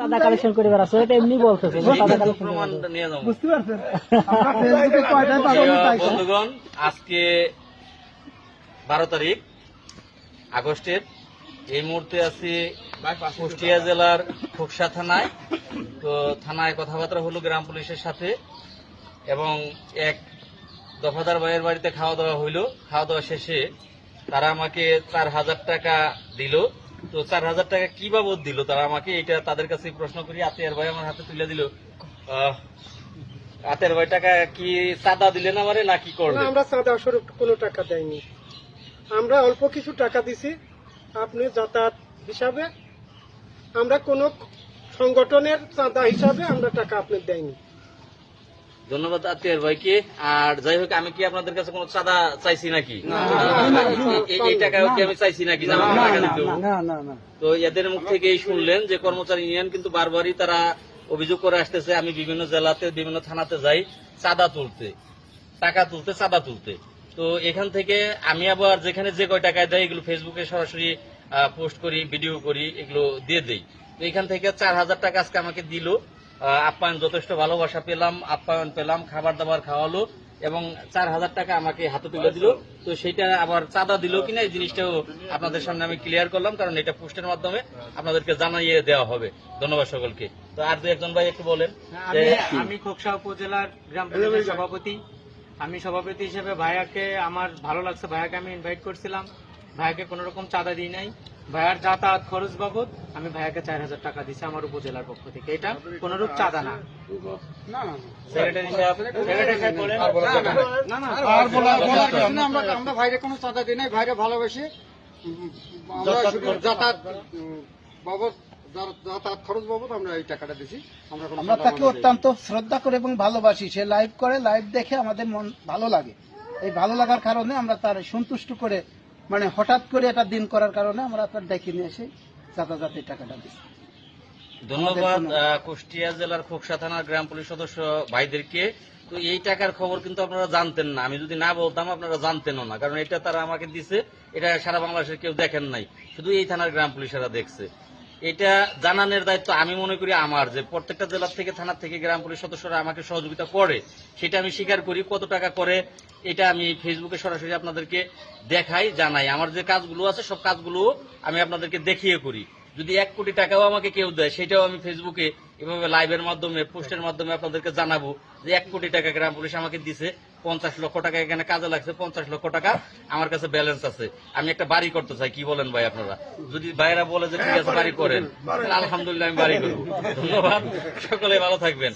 চাঁদা কালেকশন করে বেড়াচ্ছে এটা এমনি বলতেছে চাঁদা কালেকশন প্রমাণ নিয়ে যাব। বুঝতে পারছেন। বন্ধুগণ আজকে বারো তারিখ আগস্টের। এই মুহূর্তে আছি কুষ্টিয়া জেলার খুকসা থানায়। তো থানায় কথাবার্তা হলো গ্রাম পুলিশের সাথে এবং এক দফাদার ভাইয়ের বাড়িতে খাওয়া দাওয়া হইল। খাওয়া দাওয়া শেষে তারা আমাকে চার হাজার টাকা দিল। তো চার হাজার টাকা কি বাবদ দিল? তারা আমাকে এটা তাদের কাছে প্রশ্ন করি। আতিয়ার ভাই আমার হাতে তুলে দিল। আতের ভাই টাকা কি চাঁদা দিলেন আমারে না কি না, করবে আমরা চাঁদা স্বরূপ কোনো টাকা দেয়নি। আমরা অল্প কিছু টাকা দিছি আপনি যাতায়াত হিসাবে। আমরা কোনো সংগঠনের চাঁদা হিসাবে আমরা টাকা আপনি দেয়নি। ধন্যবাদ আতিয়ার ভাইকে। আর যাই হোক আমি কি আপনাদের কাছে কোনো চাঁদা চাইছি নাকি? এই- টাকা কি আমি চাইছি নাকি? তো এদের মুখ থেকেই শুনলেন যে কর্মচারী ইউনিয়ন কিন্তু বারবারই তারা অভিযোগ করে আসতেছে আমি বিভিন্ন জেলাতে বিভিন্ন থানাতে যাই চাঁদা তুলতে টাকা তুলতে চাঁদা তুলতে। তো এখান থেকে আমি আবার যেখানে যে কয় টাকায় দেয় এগুলো ফেসবুকে সরাসরি পোস্ট করি ভিডিও করি এগুলো দিয়ে দেই। তো এখান থেকে চার হাজার টাকা আজকে আমাকে দিল। আপ্যায়ন যথেষ্ট ভালোবাসা পেলাম আপ্যায়ন পেলাম খাবার দাবার খাওয়ালো এবং চার হাজার টাকা আমাকে হাতে তুলে দিল। তো সেটা আবার চাঁদা দিল কিনা এই জিনিসটাও আপনাদের সামনে আমি ক্লিয়ার করলাম কারণ এটা পোস্টের মাধ্যমে আপনাদেরকে জানাইয়ে দেওয়া হবে। ধন্যবাদ সকলকে। তো আর দু একজন ভাই একটু বলেন আমি খোকসা উপজেলার গ্রাম পঞ্চায়েতের সভাপতি। আমি সভাপতি হিসেবে ভাইয়াকে আমার ভালো লাগছে ভাইয়াকে আমি ইনভাইট করছিলাম। ভাইয়াকে কোনো রকম চাঁদা দিই নাই। ভাইয়ার যাতায়াত খরচ বাবদ আমি ভাইয়াকে চার হাজার টাকা দিছি আমার উপজেলার পক্ষ থেকে। এটা কোনোরূপ চাঁদা না। আমরা আমরা ভাইরে কোনো চাঁদা দিই নাই ভাইরে ভালোবেসে যাতায়াত বাবদ যাতায়াত খরচ বাবদ আমরা এই টাকাটা দিছি। আমরা আমরা তাকে অত্যন্ত শ্রদ্ধা করে এবং ভালোবাসি। সে লাইভ করে লাইভ দেখে আমাদের মন ভালো লাগে। এই ভালো লাগার কারণে আমরা তার সন্তুষ্ট করে মানে হঠাৎ করে এটা দিন করার কারণে আমরা আপনার ডেকে নিয়ে এসে যাতায়াতের টাকাটা দিই। ধন্যবাদ কুষ্টিয়া জেলার খোকসা থানার গ্রাম পুলিশ সদস্য ভাইদেরকে। তো এই টাকার খবর কিন্তু আপনারা জানতেন না। আমি যদি না বলতাম আপনারা জানতেনও না। কারণ এটা তারা আমাকে দিছে এটা সারা বাংলাদেশের কেউ দেখেন নাই। শুধু এই থানার গ্রাম পুলিশেরা দেখছে। এটা জানানোর দায়িত্ব আমি মনে করি আমার, যে প্রত্যেকটা জেলা থেকে, থানা থেকে, গ্রাম পুলিশ সদস্যরা আমাকে সহযোগিতা করে, সেটা আমি স্বীকার করি, কত টাকা করে এটা আমি ফেসবুকে সরাসরি আপনাদেরকে দেখাই, জানাই। আমার যে কাজগুলো আছে, সব কাজগুলো আমি আপনাদেরকে দেখিয়ে করি। যদি এক কোটি টাকাও আমাকে কেউ দেয় সেটাও আমি ফেসবুকে এভাবে লাইভের মাধ্যমে পোস্টের মাধ্যমে আপনাদেরকে জানাব যে এক কোটি টাকা গ্রাম পুলিশ আমাকে দিছে পঞ্চাশ লক্ষ টাকা এখানে কাজে লাগছে পঞ্চাশ লক্ষ টাকা আমার কাছে ব্যালেন্স আছে। আমি একটা বাড়ি করতে চাই কি বলেন ভাই আপনারা? যদি ভাইরা বলে যে ঠিক আছে বাড়ি করেন আলহামদুলিল্লাহ আমি বাড়ি করব। ধন্যবাদ সকলে ভালো থাকবেন।